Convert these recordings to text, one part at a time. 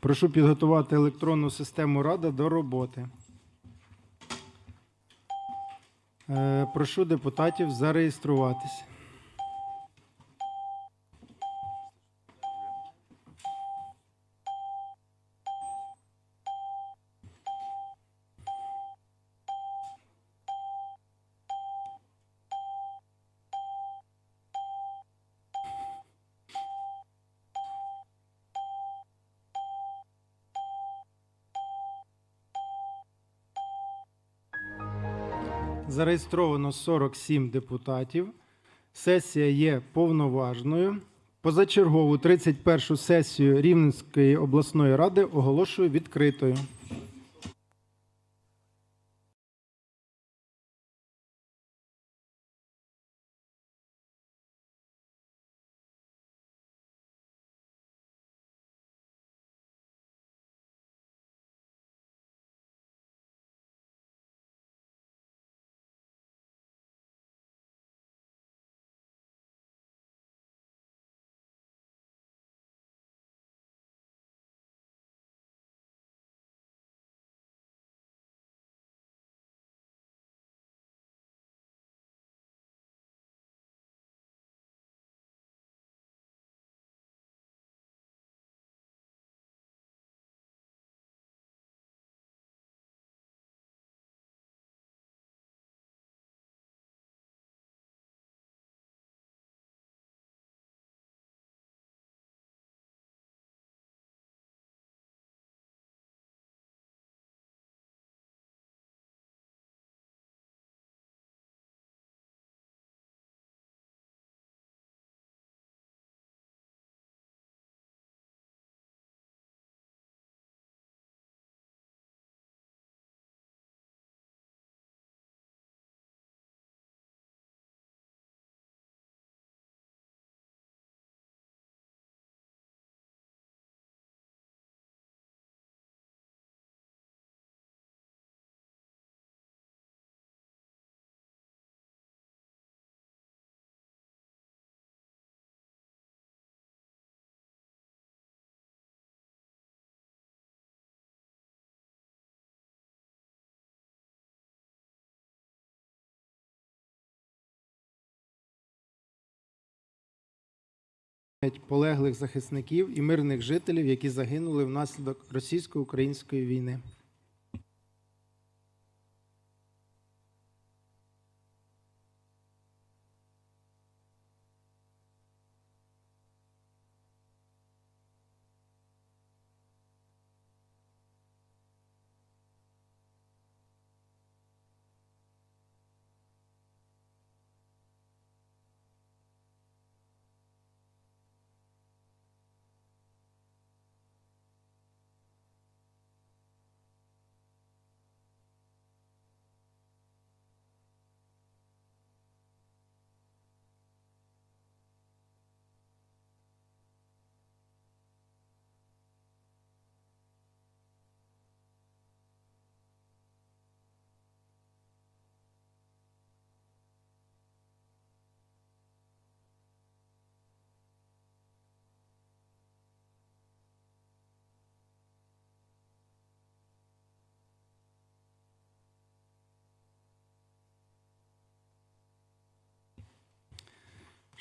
Прошу підготувати електронну систему Рада до роботи. Е, Прошу депутатів зареєструватися. Зареєстровано 47 депутатів. Сесія є повноважною. Позачергову 31 сесію Рівненської обласної ради оголошую відкритою. Полеглих захисників і мирних жителів, які загинули внаслідок російсько-української війни.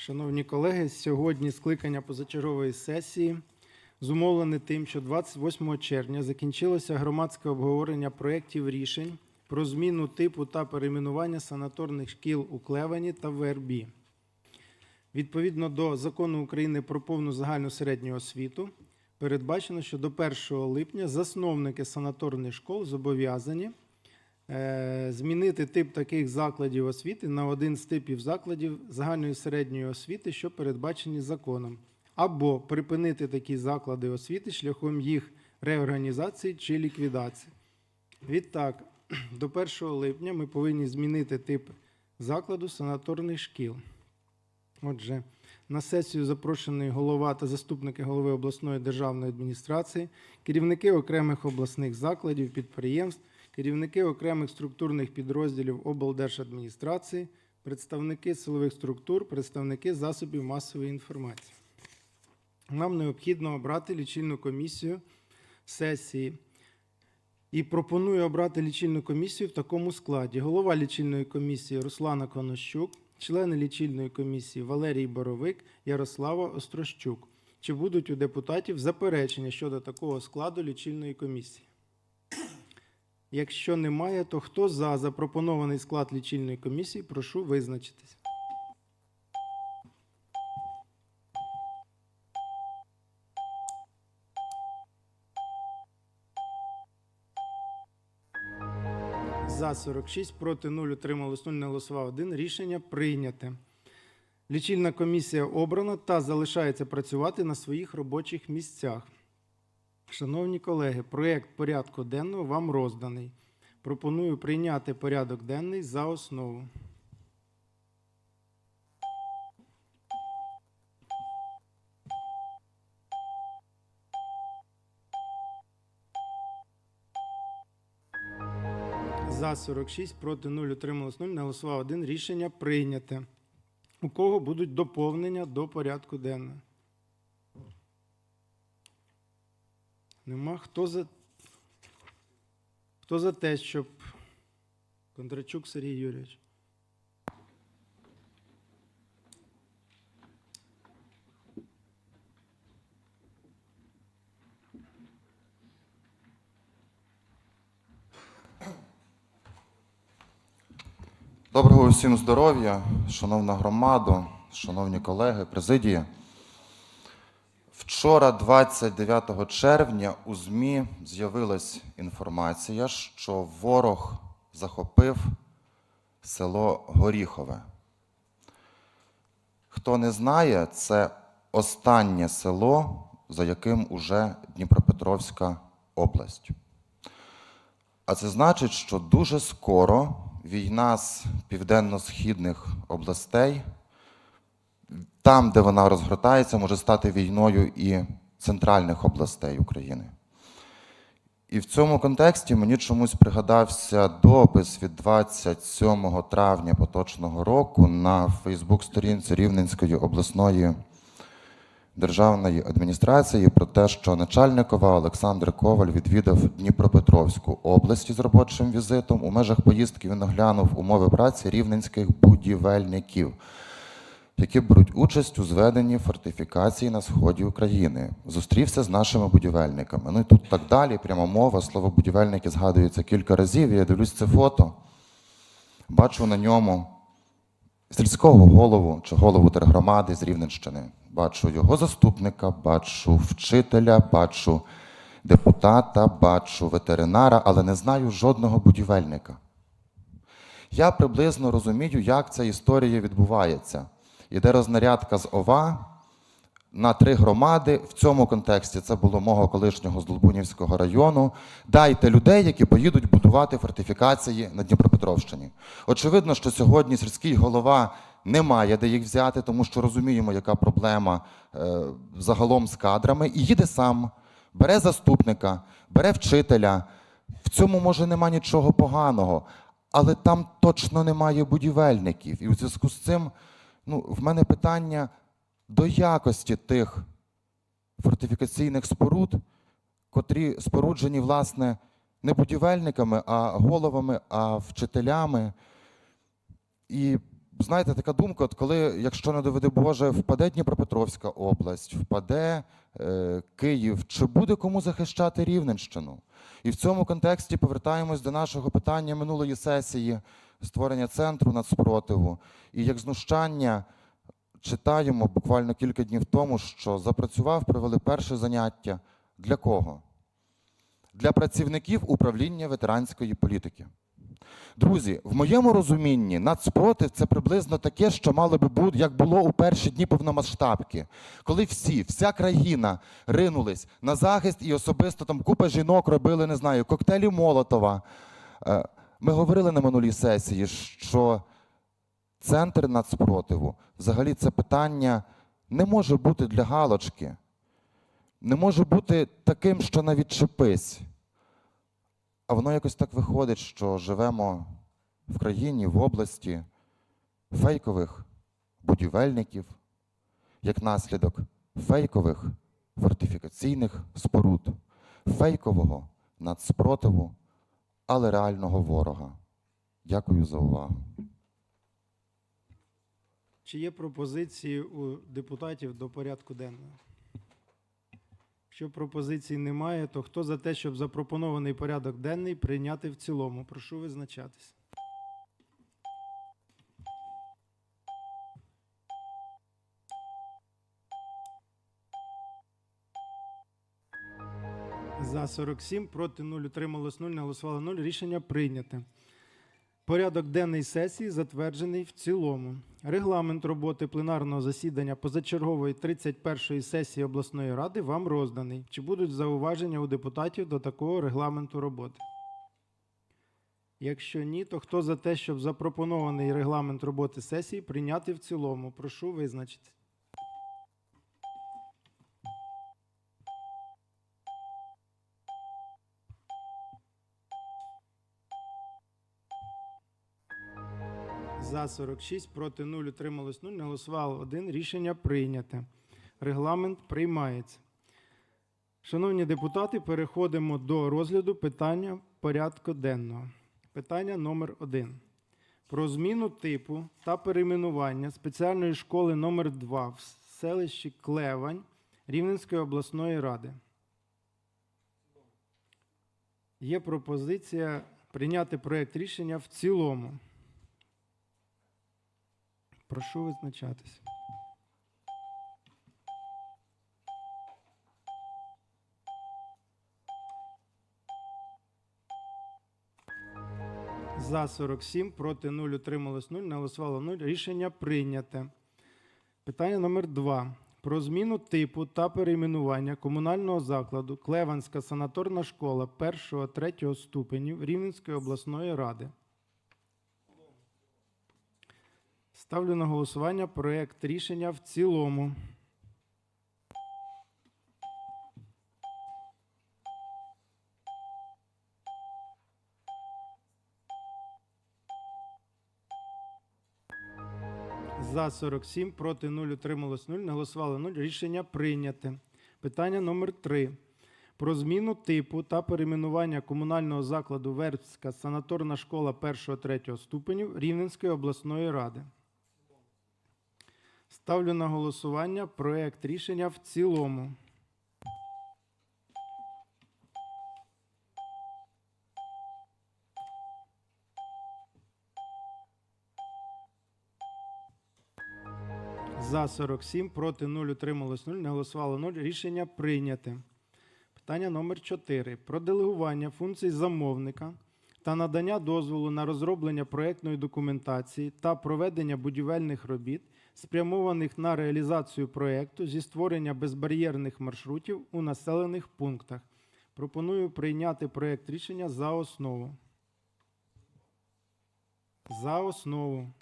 Шановні колеги, сьогодні скликання позачергової сесії зумовлене тим, що 28 червня закінчилося громадське обговорення проєктів рішень про зміну типу та перейменування санаторних шкіл у Клевані та Вербі. Відповідно до закону України про повну загальну середню освіту, передбачено, що до 1 липня засновники санаторних школ зобов'язані змінити тип таких закладів освіти на один з типів закладів загальної середньої освіти, що передбачені законом, або припинити такі заклади освіти шляхом їх реорганізації чи ліквідації. Відтак, до 1 липня ми повинні змінити тип закладу санаторних шкіл. Отже, на сесію запрошений голова та заступники голови обласної державної адміністрації, керівники окремих обласних закладів, підприємств, керівники окремих структурних підрозділів облдержадміністрації, представники силових структур, представники засобів масової інформації. нам необхідно обрати лічильну комісію сесії. І пропоную обрати лічильну комісію в такому складі: голова лічильної комісії Руслана Конощук, члени лічильної комісії Валерій Боровик, Ярослава Острощук. Чи будуть у депутатів заперечення щодо такого складу лічильної комісії? Якщо немає, то хто за запропонований склад лічильної комісії, прошу визначитись. За 46, проти 0, утрималось 0, не голосував 1. Рішення прийняте. Лічильна комісія обрана та залишається працювати на своїх робочих місцях. Шановні колеги, проєкт порядку денного вам розданий. Пропоную прийняти порядок денний за основу. За 46, проти 0, утрималось 0, не голосував 1. Рішення прийняте. У кого будуть доповнення до порядку денного? Нема. Хто за, Хто за те, щоб Кондрачук Сергій Юрійович? Доброго усім здоров'я, шановна громада, шановні колеги, президії. Вчора, 29 червня, у ЗМІ з'явилась інформація, що ворог захопив село Горіхове. Хто не знає, це останнє село, за яким уже Дніпропетровська область. А це значить, що дуже скоро війна з південно-східних областей, там, де вона розгортається, може стати війною і центральних областей України. І в цьому контексті мені чомусь пригадався допис від 27 травня поточного року на Фейсбук-сторінці Рівненської обласної державної адміністрації про те, що начальникова Олександр Коваль відвідав Дніпропетровську область із робочим візитом. У межах поїздки він оглянув умови праці рівненських будівельників, які беруть участь у зведенні фортифікації на сході України. Зустрівся з нашими будівельниками. Ну і тут так далі, прямо мова. Слово будівельники згадується кілька разів. Я дивлюсь це фото. Бачу на ньому сільського голову чи голову тергромади з Рівненщини. Бачу його заступника, бачу вчителя, бачу депутата, бачу ветеринара, але не знаю жодного будівельника. Я приблизно розумію, як ця історія відбувається. Іде рознарядка з ОВА на три громади. В цьому контексті це було мого колишнього з Долбунівського району. Дайте людей, які поїдуть будувати фортифікації на Дніпропетровщині. Очевидно, що сьогодні сільський голова не має де їх взяти, тому що розуміємо, яка проблема е, загалом з кадрами, і їде сам, бере заступника, бере вчителя. В цьому може нема нічого поганого, але там точно немає будівельників. І у зв'язку з цим ну, в мене питання до якості тих фортифікаційних споруд, котрі споруджені, власне, не будівельниками, а головами, а вчителями. І знаєте, така думка, от коли, якщо не доведе Боже, впаде Дніпропетровська область, впаде е, Київ, чи буде кому захищати Рівненщину? І в цьому контексті повертаємось до нашого питання минулої сесії створення центру нацспротиву. І як знущання читаємо буквально кілька днів тому, що запрацював, провели перше заняття. Для кого? Для працівників управління ветеранської політики. Друзі, в моєму розумінні нацпротив це приблизно таке, що мало би бути, як було у перші дні повномасштабки, коли всі, вся країна ринулись на захист і особисто там купа жінок робили, не знаю, коктейлі Молотова. Ми говорили на минулій сесії, що центр нацпротиву взагалі це питання не може бути для галочки, не може бути таким, що на відчепись. А воно якось так виходить, що живемо в країні, в області фейкових будівельників, як наслідок фейкових фортифікаційних споруд, фейкового нацспротиву, але реального ворога. Дякую за увагу. Чи є пропозиції у депутатів до порядку денного? Якщо пропозицій немає, то хто за те, щоб запропонований порядок денний прийняти в цілому? Прошу визначатись. За 47, проти 0, утрималось 0, не голосувало 0. Рішення прийняте. Порядок денний сесії затверджений в цілому. Регламент роботи пленарного засідання позачергової 31-ї сесії обласної ради вам розданий. Чи будуть зауваження у депутатів до такого регламенту роботи? Якщо ні, то хто за те, щоб запропонований регламент роботи сесії прийняти в цілому? Прошу визначитись. За 46, проти 0, утрималось 0, не голосувало 1. Рішення прийняте. Регламент приймається. Шановні депутати, переходимо до розгляду питання порядку денного. Питання номер 1. Про зміну типу та перейменування спеціальної школи номер 2 в селищі Клевань Рівненської обласної ради. Є пропозиція прийняти проект рішення в цілому. Прошу визначатись. За 47, проти 0, утрималось 0, не голосувало 0. Рішення прийняте. Питання номер 2. Про зміну типу та перейменування комунального закладу Клеванська санаторна школа 1-3 ступенів Рівненської обласної ради. Ставлю на голосування проект рішення в цілому. За 47, проти 0, утрималось 0, не голосувало 0. Рішення прийняте. Питання номер 3. Про зміну типу та перейменування комунального закладу Вербська санаторна школа 1-3 ступенів Рівненської обласної ради. Ставлю на голосування проект рішення в цілому. За 47, проти 0, утрималось 0, не голосувало 0. Рішення прийняте. Питання номер 4. Про делегування функцій замовника та надання дозволу на розроблення проектної документації та проведення будівельних робіт, спрямованих на реалізацію проекту зі створення безбар'єрних маршрутів у населених пунктах. Пропоную прийняти проект рішення за основу. За основу.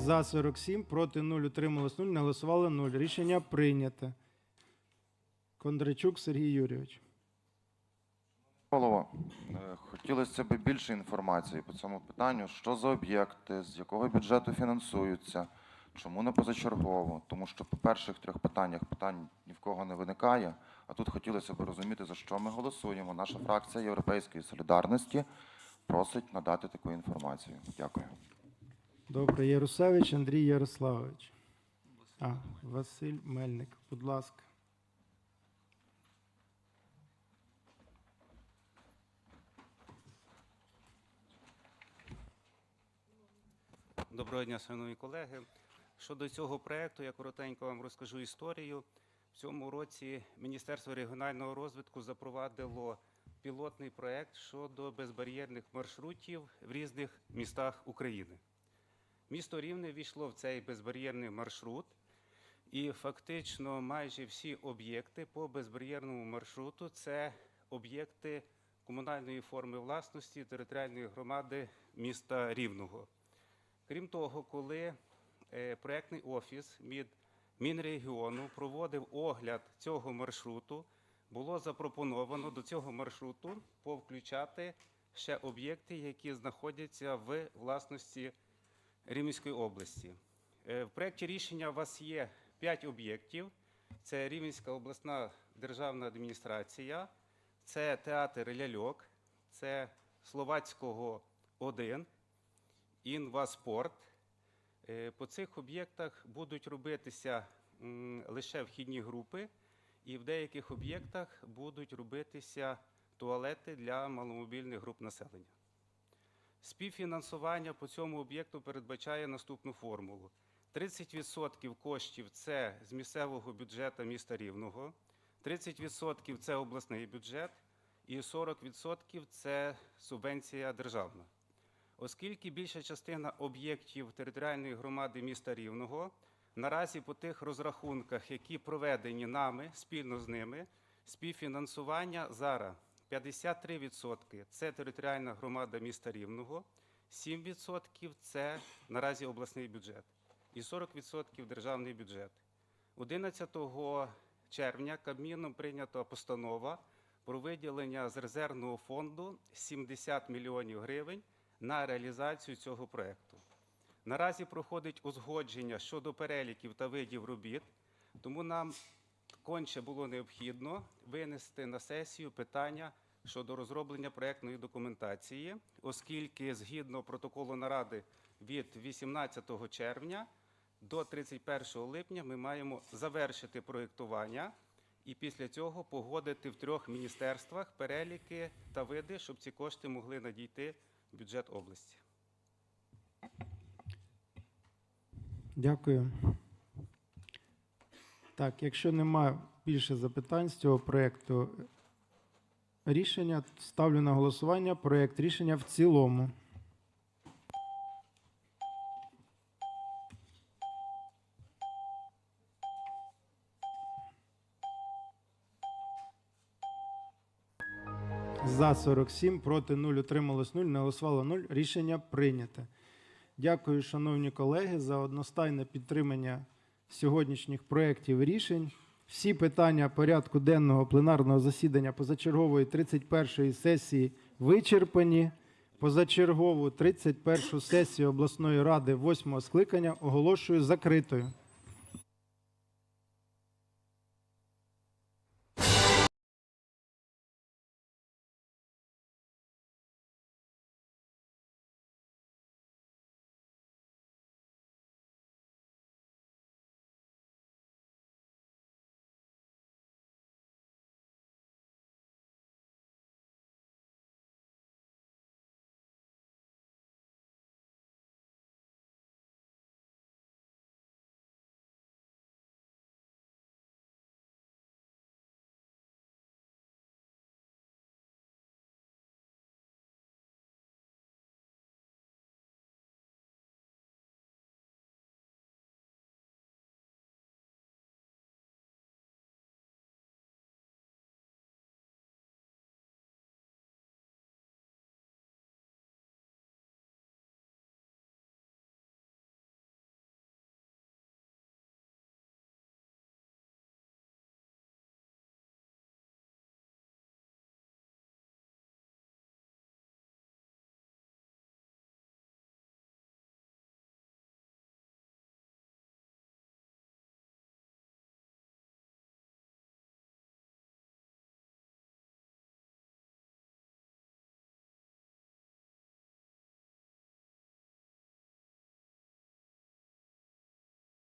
За 47, проти 0, утрималось 0, не голосувало 0. Рішення прийняте. Кондрачук Сергій Юрійович. Голово, е, хотілося б більше інформації по цьому питанню. Що за об'єкти, з якого бюджету фінансуються, чому не позачергово? Тому що по перших трьох питаннях питань ні в кого не виникає. А тут хотілося б розуміти, за що ми голосуємо. Наша фракція Європейської солідарності просить надати таку інформацію. Дякую. Добре, Ярусевич Андрій Ярославович. А, Василь Мельник, будь ласка. Доброго дня, шановні колеги. Щодо цього проекту, я коротенько вам розкажу історію. В цьому році Міністерство регіонального розвитку запровадило пілотний проект щодо безбар'єрних маршрутів в різних містах України. Місто Рівне війшло в цей безбар'єрний маршрут, і фактично майже всі об'єкти по безбар'єрному маршруту це об'єкти комунальної форми власності територіальної громади міста Рівного. Крім того, коли е, проектний офіс Мінрегіону проводив огляд цього маршруту, було запропоновано до цього маршруту повключати ще об'єкти, які знаходяться в власності Рівненської області. Е, В проєкті рішення у вас є 5 об'єктів. Це Рівненська обласна державна адміністрація, це театр Ляльок, це Словацького 1, Інваспорт. Е, По цих об'єктах будуть робитися лише вхідні групи, і в деяких об'єктах будуть робитися туалети для маломобільних груп населення. Співфінансування по цьому об'єкту передбачає наступну формулу: 30% коштів це з місцевого бюджету міста Рівного, 30% це обласний бюджет, і 40% це субвенція державна. Оскільки більша частина об'єктів територіальної громади міста Рівного наразі по тих розрахунках, які проведені нами спільно з ними, співфінансування зараз 53% це територіальна громада міста Рівного, 7% це наразі обласний бюджет і 40% державний бюджет. 11 червня Кабміном прийнята постанова про виділення з резервного фонду 70 мільйонів гривень на реалізацію цього проекту. Наразі проходить узгодження щодо переліків та видів робіт, тому нам конче було необхідно винести на сесію питання щодо розроблення проектної документації, оскільки згідно протоколу наради від 18 червня до 31 липня ми маємо завершити проєктування і після цього погодити в трьох міністерствах переліки та види, щоб ці кошти могли надійти в бюджет області. Дякую. Так, якщо немає більше запитань з цього проєкту рішення, ставлю на голосування проєкт рішення в цілому. За 47, проти 0, утрималось 0, не голосувало 0. Рішення прийнято. Дякую, шановні колеги, за одностайне підтримання сьогоднішніх проєктів рішень. Всі питання порядку денного пленарного засідання позачергової 31-ї сесії вичерпані. Позачергову 31-ю сесію обласної ради 8-го скликання оголошую закритою.